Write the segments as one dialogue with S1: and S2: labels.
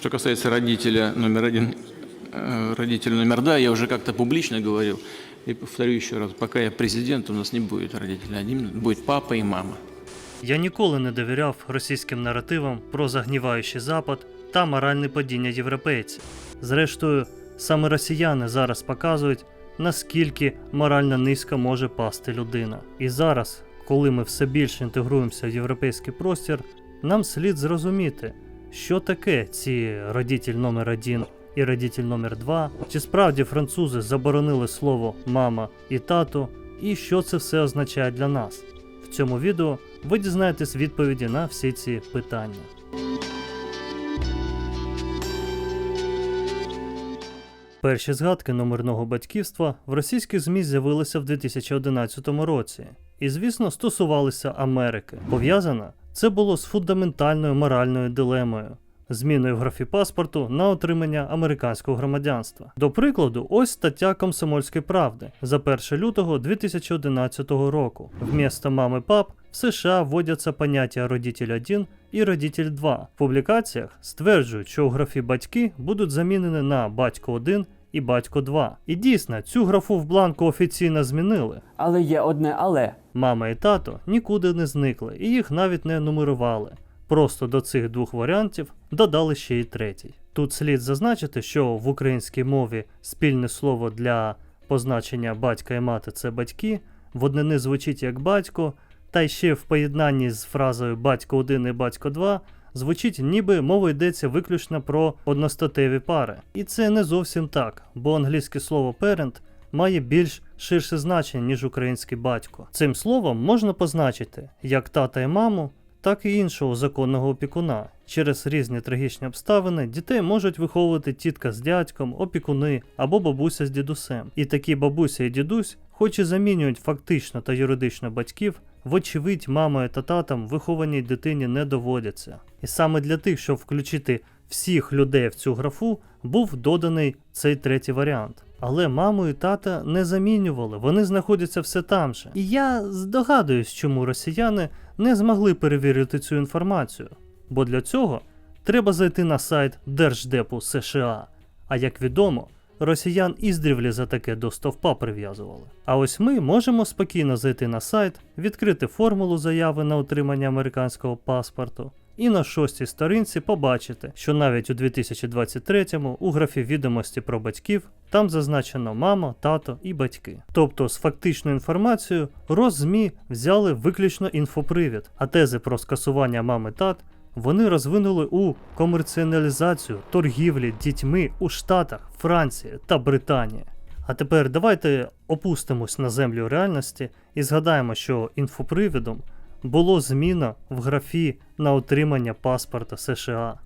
S1: Что касается родителя номер один, э, родителя номер два, я уже как-то публично говорил, и повторю еще раз, пока я президент, у нас не будет родителя один, будет папа и мама.
S2: Я ніколи не довіряв російським наративам про загніваючий Запад та моральне падіння європейців. Зрештою, саме росіяни зараз показують, наскільки морально низько може пасти людина. І зараз, коли ми все більше інтегруємося в європейський простір, нам слід зрозуміти, що таке ці родитель номер один і родитель номер два, чи справді французи заборонили слово мама і тато, і що це все означає для нас. В цьому відео ви дізнаєтесь відповіді на всі ці питання. Перші згадки номерного батьківства в російських ЗМІ з'явилися в 2011 році і, звісно, стосувалися Америки. Пов'язано це було з фундаментальною моральною дилемою. Зміною в графі паспорту на отримання американського громадянства. До прикладу, ось стаття Комсомольської правди за 1 лютого 2011 року. Вмісто мами пап в США вводяться поняття родитель 1 і родитель 2. В публікаціях стверджують, що у графі батьки будуть замінені на батько 1 і батько 2. І дійсно, цю графу в бланку офіційно змінили.
S3: Але є одне але.
S2: Мама і тато нікуди не зникли, і їх навіть не нумерували. Просто до цих двох варіантів додали ще й третій. Тут слід зазначити, що в українській мові спільне слово для позначення батька і мати це батьки, в однини звучить як батько, та й ще в поєднанні з фразою батько 1 і батько 2 звучить, ніби мова йдеться виключно про одностатеві пари. І це не зовсім так, бо англійське слово parent має більш ширше значення, ніж український батько. Цим словом можна позначити як тата і маму, так і іншого законного опікуна. Через різні трагічні обставини дітей можуть виховувати тітка з дядьком, опікуни або бабуся з дідусем. І такі бабуся і дідусь, хоч і замінюють фактично та юридично батьків, вочевидь, мамою та татом вихованій дитині не доводяться. І саме для тих, щоб включити всіх людей в цю графу, був доданий цей третій варіант. Але маму і тата не замінювали, вони знаходяться все там же. І я здогадуюсь, чому росіяни не змогли перевірити цю інформацію. Бо для цього треба зайти на сайт Держдепу США. А як відомо, росіян іздрівлі за таке до стовпа прив'язували. А ось ми можемо спокійно зайти на сайт, відкрити формулу заяви на отримання американського паспорту. І на шостій сторінці побачите, що навіть у 2023-му у графі відомості про батьків там зазначено мама, тато і батьки. Тобто з фактичною інформацією Роззмі взяли виключно інфопривід, а тези про скасування мами тат вони розвинули у комерціоналізацію торгівлі дітьми у Штатах, Франції та Британії. А тепер давайте опустимось на землю реальності і згадаємо, що інфопривідом було зміна в графі на отримання паспорта США.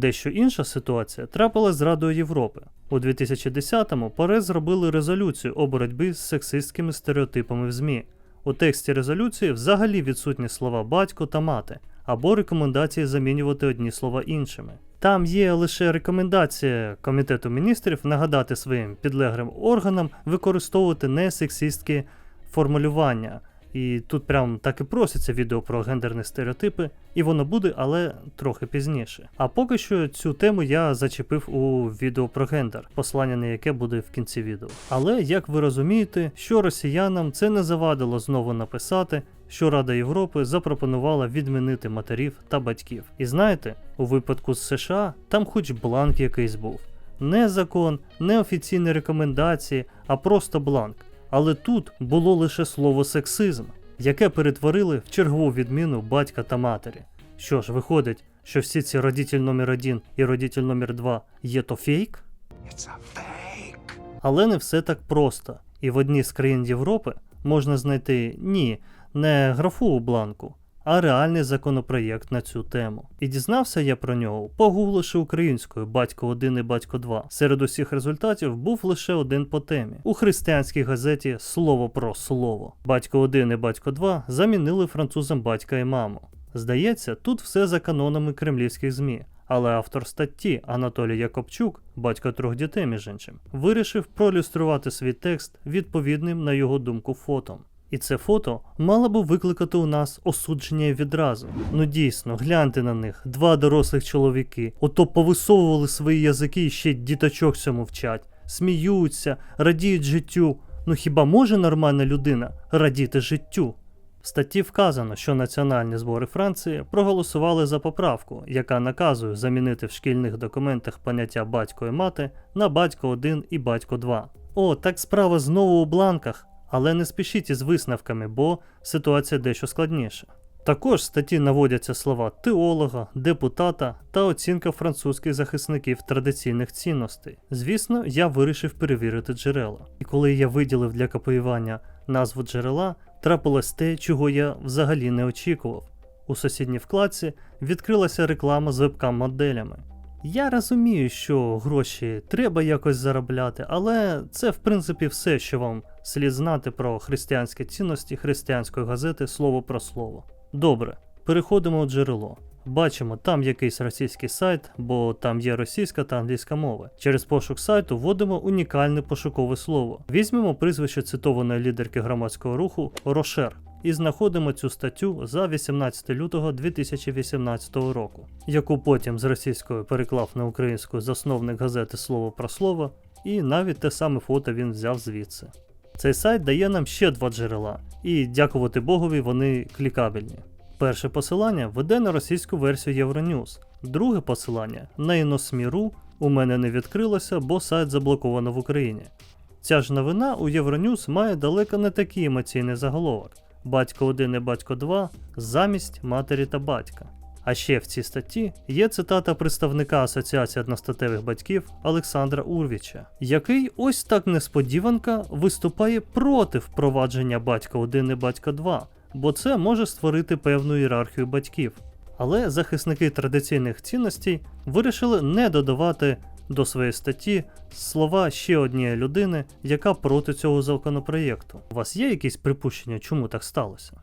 S2: Дещо інша ситуація трапилась з Радою Європи. У 2010-му Парез зробили резолюцію у боротьбі з сексистськими стереотипами в ЗМІ. У тексті резолюції взагалі відсутні слова батько та мати, або рекомендації замінювати одні слова іншими. Там є лише рекомендація Комітету міністрів нагадати своїм підлеглим органам використовувати несексистські формулювання. І тут прям так і проситься відео про гендерні стереотипи, і воно буде, але трохи пізніше. А поки що цю тему я зачепив у відео про гендер, послання на яке буде в кінці відео. Але як ви розумієте, що росіянам це не завадило знову написати, що Рада Європи запропонувала відмінити матерів та батьків. І знаєте, у випадку з США там хоч бланк якийсь був. Не закон, не офіційні рекомендації, а просто бланк. Але тут було лише слово сексизм, яке перетворили в чергову відміну батька та матері. Що ж, виходить, що всі ці родитель номер 1 і родитель номер 2 є то фейк? Але не все так просто. І в одній з країн Європи можна знайти ні, не графу у бланку, а реальний законопроєкт на цю тему. І дізнався я про нього, погугливши українською батько 1 і батько 2. Серед усіх результатів був лише один по темі. У християнській газеті Слово про слово. Батько 1 і батько 2 замінили французам батька і маму. Здається, тут все за канонами кремлівських ЗМІ. Але автор статті Анатолій Якобчук, батько трьох дітей, між іншим, вирішив проілюструвати свій текст відповідним на його думку фото. І це фото мало би викликати у нас осудження відразу. Ну дійсно, гляньте на них, два дорослих чоловіки, ото повисовували свої язики і ще діточок цьому вчать, сміються, радіють життю. Ну хіба може нормальна людина радіти життю? В статті вказано, що національні збори Франції проголосували за поправку, яка наказує замінити в шкільних документах поняття батько і мати на батько 1 і батько 2. О, так справа знову у бланках, але не спішіть із висновками, бо ситуація дещо складніша. Також в статті наводяться слова теолога, депутата та оцінка французьких захисників традиційних цінностей. Звісно, я вирішив перевірити джерела. І коли я виділив для копіювання назву джерела, трапилось те, чого я взагалі не очікував. У сусідній вкладці відкрилася реклама з вебкам-моделями. Я розумію, що гроші треба якось заробляти, але це в принципі все, що вам слід знати про християнські цінності християнської газети слово про слово. Добре, переходимо у джерело. Бачимо, там якийсь російський сайт, бо там є російська та англійська мови. Через пошук сайту вводимо унікальне пошукове слово. Візьмемо прізвище цитованої лідерки громадського руху Рошер і знаходимо цю статтю за 18 лютого 2018 року, яку потім з російською переклав на українську засновник газети Слово про слово, і навіть те саме фото він взяв звідси. Цей сайт дає нам ще два джерела, і дякувати Богові, вони клікабельні. Перше посилання веде на російську версію Euronews, друге посилання на Іносміру у мене не відкрилося, бо сайт заблоковано в Україні. Ця ж новина у Euronews має далеко не такий емоційний заголовок: Батько 1 і батько 2 замість матері та батька. А ще в цій статті є цитата представника Асоціації одностатевих батьків Олександра Урвіча, який ось так несподіванка виступає проти впровадження батька 1 і батька 2, бо це може створити певну ієрархію батьків. Але захисники традиційних цінностей вирішили не додавати до своєї статті слова ще однієї людини, яка проти цього законопроєкту. У вас є якісь припущення, чому так сталося?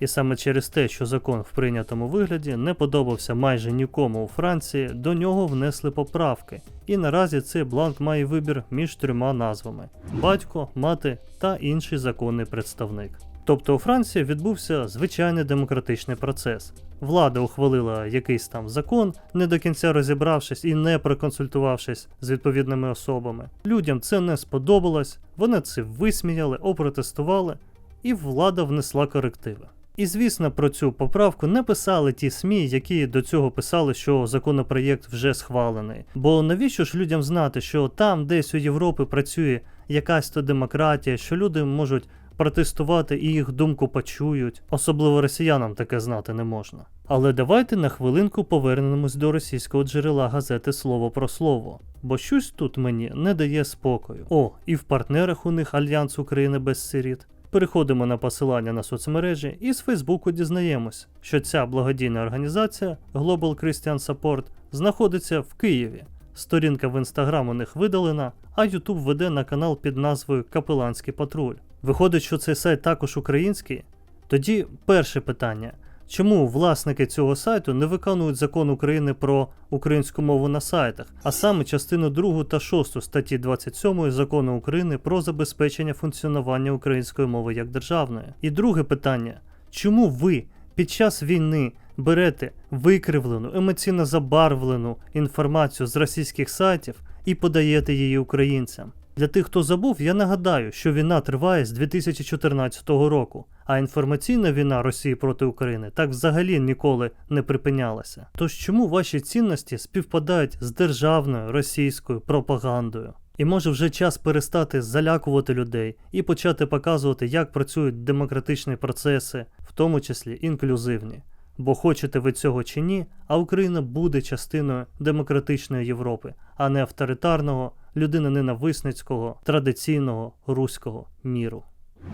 S2: І саме через те, що закон в прийнятому вигляді не подобався майже нікому у Франції, до нього внесли поправки. І наразі цей бланк має вибір між трьома назвами: батько, мати та інший законний представник. Тобто у Франції відбувся звичайний демократичний процес. Влада ухвалила якийсь там закон, не до кінця розібравшись і не проконсультувавшись з відповідними особами. Людям це не сподобалось, вони це висміяли, опротестували, і влада внесла корективи. І звісно, про цю поправку не писали ті СМІ, які до цього писали, що законопроєкт вже схвалений. Бо навіщо ж людям знати, що там десь у Європі працює якась то демократія, що люди можуть протестувати і їх думку почують, особливо росіянам таке знати не можна. Але давайте на хвилинку повернемось до російського джерела газети Слово про слово, бо щось тут мені не дає спокою. О, і в партнерах у них Альянс України без сиріт. Переходимо на посилання на соцмережі і з Фейсбуку дізнаємось, що ця благодійна організація Global Christian Support знаходиться в Києві. Сторінка в інстаграм у них видалена, а Ютуб веде на канал під назвою Капеланський патруль. Виходить, що цей сайт також український? Тоді перше питання. Чому власники цього сайту не виконують закон України про українську мову на сайтах, а саме частину 2 та 6 статті 27 закону України про забезпечення функціонування української мови як державної? І друге питання: чому ви під час війни берете викривлену, емоційно забарвлену інформацію з російських сайтів і подаєте її українцям? Для тих, хто забув, я нагадаю, що війна триває з 2014 року, а інформаційна війна Росії проти України так взагалі ніколи не припинялася. Тож чому ваші цінності співпадають з державною російською пропагандою? І може вже час перестати залякувати людей і почати показувати, як працюють демократичні процеси, в тому числі інклюзивні. Бо хочете ви цього чи ні, а Україна буде частиною демократичної Європи, а не авторитарного, людиноненависницького, традиційного руського міру.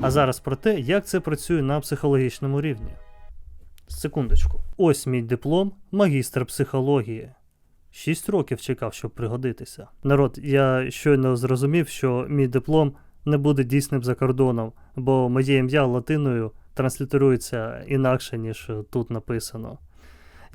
S2: А зараз про те, як це працює на психологічному рівні. Секундочку. Ось мій диплом, магістр психології. Шість років чекав, щоб пригодитися. Народ, я щойно зрозумів, що мій диплом не буде дійсним за кордоном, бо моє ім'я латиною транслітерується інакше, ніж тут написано.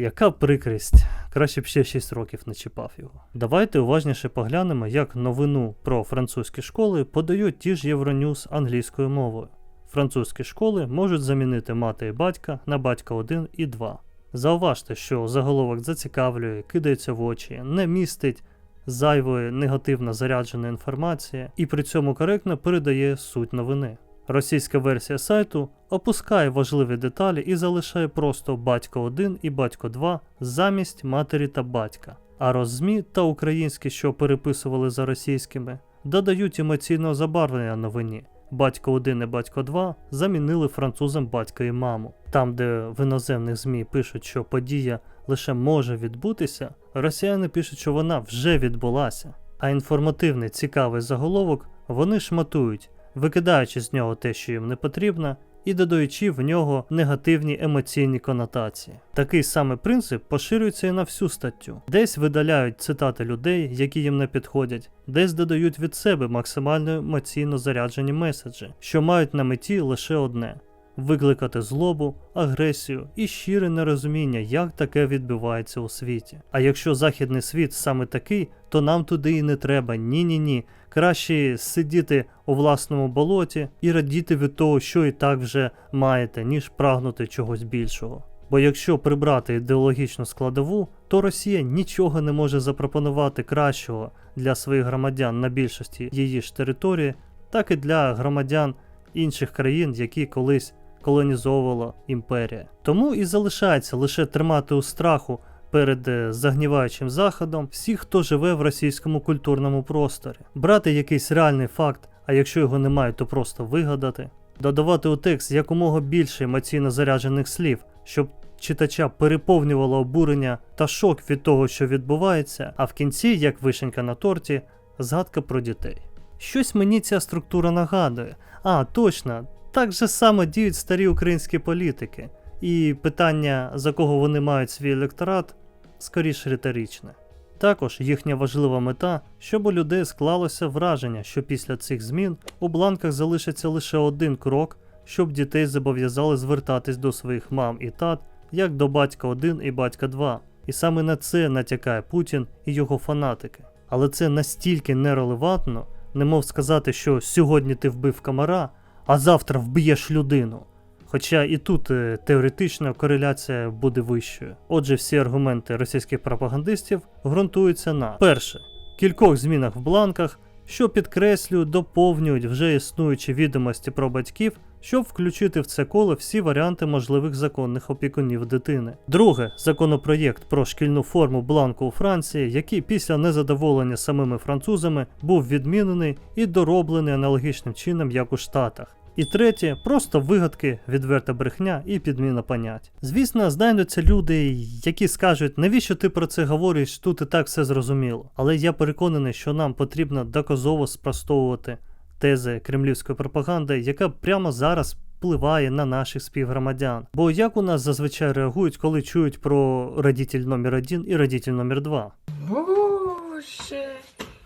S2: Яка прикрість, краще б ще 6 років не чіпав його. Давайте уважніше поглянемо, як новину про французькі школи подають ті ж Євроньюз англійською мовою. французькі школи можуть замінити мати і батька на батька 1 і 2. Зауважте, що заголовок зацікавлює, кидається в очі, не містить зайвої негативно зарядженої інформації і при цьому коректно передає суть новини. Російська версія сайту опускає важливі деталі і залишає просто батько 1 і батько 2 замість матері та батька. А роззмі та українські, що переписували за російськими, додають емоційного забарвлення новині. Батько 1 і батько 2 замінили французам батька і маму. Там, де в іноземних ЗМІ пишуть, що подія лише може відбутися, росіяни пишуть, що вона вже відбулася. А інформативний цікавий заголовок вони шматують, викидаючи з нього те, що їм не потрібно, і додаючи в нього негативні емоційні конотації. Такий самий принцип поширюється і на всю статтю. Десь видаляють цитати людей, які їм не підходять, десь додають від себе максимально емоційно заряджені меседжі, що мають на меті лише одне викликати злобу, агресію і щире нерозуміння, як таке відбувається у світі. А якщо західний світ саме такий, то нам туди і не треба. Ні-ні ні. Краще сидіти у власному болоті і радіти від того, що і так вже маєте, ніж прагнути чогось більшого. Бо якщо прибрати ідеологічну складову, то Росія нічого не може запропонувати кращого для своїх громадян на більшості її ж території, так і для громадян інших країн, які колись колонізовувала імперія. Тому і залишається лише тримати у страху перед е, загніваючим заходом всіх, хто живе в російському культурному просторі, брати якийсь реальний факт, а якщо його немає, то просто вигадати, додавати у текст якомога більше емоційно заряджених слів, щоб читача переповнювало обурення та шок від того, що відбувається, а в кінці, як вишенька на торті, згадка про дітей. Щось мені ця структура нагадує. А, точно, так же само діють старі українські політики. І питання, за кого вони мають свій електорат, скоріш риторичне. Також їхня важлива мета, щоб у людей склалося враження, що після цих змін у бланках залишиться лише один крок, щоб дітей зобов'язали звертатись до своїх мам і тат, як до батька 1 і батька 2. І саме на це натякає Путін і його фанатики. Але це настільки нерелевантно, немов сказати, що сьогодні ти вбив комара, а завтра вб'єш людину. Хоча і тут е, теоретично кореляція буде вищою. Отже, всі аргументи російських пропагандистів ґрунтуються на перше кількох змінах в бланках, що підкреслюють, доповнюють вже існуючі відомості про батьків, щоб включити в це коло всі варіанти можливих законних опікунів дитини. Друге, законопроєкт про шкільну форму бланку у Франції, який після незадоволення самими французами був відмінений і дороблений аналогічним чином, як у Штатах. І третє, просто вигадки, відверта брехня і підміна понять. Звісно, знайдуться люди, які скажуть, навіщо ти про це говориш, тут і так все зрозуміло. Але я переконаний, що нам потрібно доказово спростовувати тези кремлівської пропаганди, яка прямо зараз впливає на наших співгромадян. Бо як у нас зазвичай реагують, коли чують про родитель номер 1 і родитель номер 2?
S3: Боже,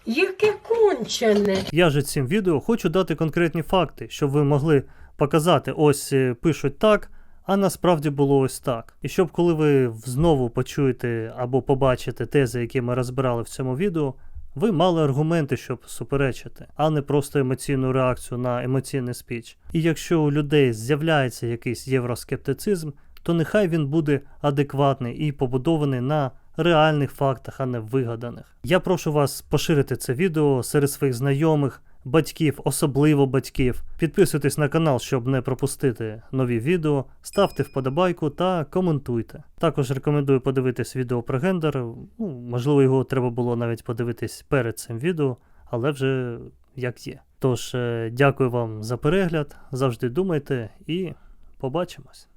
S3: яке кончене.
S2: Я же цим відео хочу дати конкретні факти, щоб ви могли показати, ось е, пишуть так, а насправді було ось так. І щоб коли ви знову почуєте або побачите тези, які ми розбирали в цьому відео, ви мали аргументи, щоб суперечити, а не просто емоційну реакцію на емоційний спіч. І якщо у людей з'являється якийсь євроскептицизм, то нехай він буде адекватний і побудований на реальних фактах, а не вигаданих. Я прошу вас поширити це відео серед своїх знайомих, батьків, особливо батьків. Підписуйтесь на канал, щоб не пропустити нові відео, ставте вподобайку та коментуйте. Також рекомендую подивитись відео про гендер. Ну, можливо, його треба було навіть подивитись перед цим відео, але вже як є. Тож, е, дякую вам за перегляд, завжди думайте і побачимось.